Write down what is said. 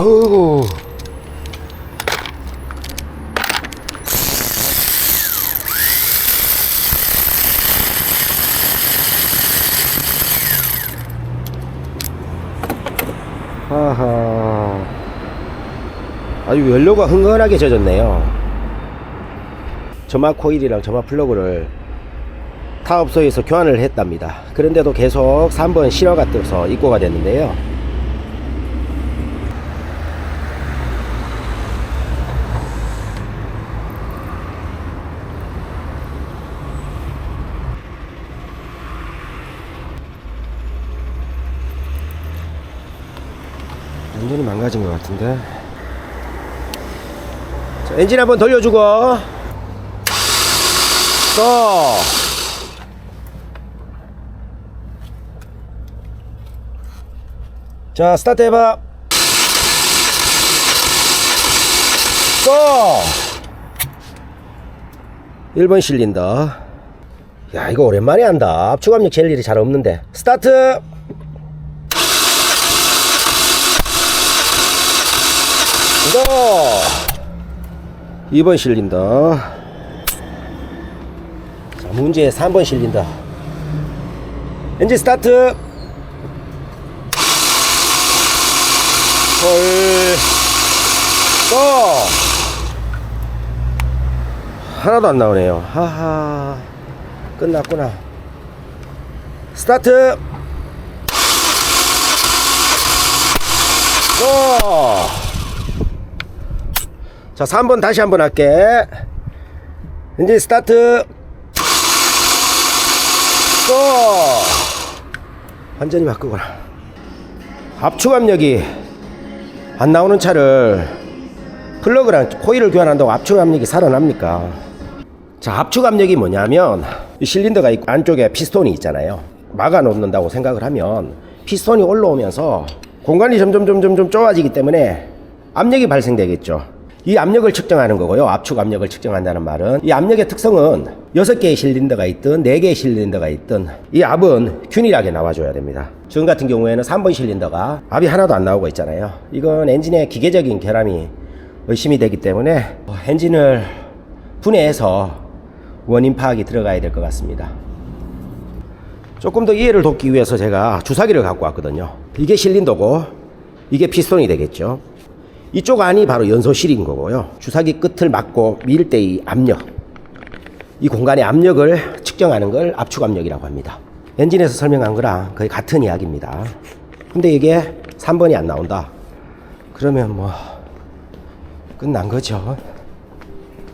아우. 아하. 아주 연료가 흥건하게 젖었네요. 점화 코일이랑 점화 플러그를 타업소에서 교환을 했답니다. 그런데도 계속 3번 신호가 떠서 입고가 됐는데요. 완전히 망가진 것 같은데. 자, 엔진 한번 돌려주고. 또. 자, 스타트 해봐. 또. 1번 실린더. 야, 이거 오랜만에 한다. 압축압력 젤 일이 잘 없는데. 스타트! 이거 2번 실린더 자 문제 3번 실린더 엔진 스타트. 헐또. 하나도 안 나오네요. 하하. 끝났구나. 스타트. 또 자, 3번 다시 한번 할게. 이제 스타트. 또. 완전히 바꾸거라. 압축 압력이 안 나오는 차를 플러그랑 코일을 교환한다고 압축 압력이 살아납니까? 자, 압축 압력이 뭐냐면 이 실린더가 있고 안쪽에 피스톤이 있잖아요. 막아 놓는다고 생각을 하면 피스톤이 올라오면서 공간이 점점 점점 점 좁아지기 때문에 압력이 발생되겠죠. 이 압력을 측정하는 거고요. 압축 압력을 측정한다는 말은 이 압력의 특성은 6개의 실린더가 있든 4개의 실린더가 있든 이 압은 균일하게 나와줘야 됩니다. 지금 같은 경우에는 3번 실린더가 압이 하나도 안 나오고 있잖아요. 이건 엔진의 기계적인 결함이 의심이 되기 때문에 엔진을 분해해서 원인 파악이 들어가야 될 것 같습니다. 조금 더 이해를 돕기 위해서 제가 주사기를 갖고 왔거든요. 이게 실린더고 이게 피스톤이 되겠죠. 이쪽 안이 바로 연소실인 거고요. 주사기 끝을 막고 밀 때의 압력. 이 공간의 압력을 측정하는 걸 압축 압력이라고 합니다. 엔진에서 설명한 거랑 거의 같은 이야기입니다. 근데 이게 3번이 안 나온다. 그러면 뭐 끝난 거죠.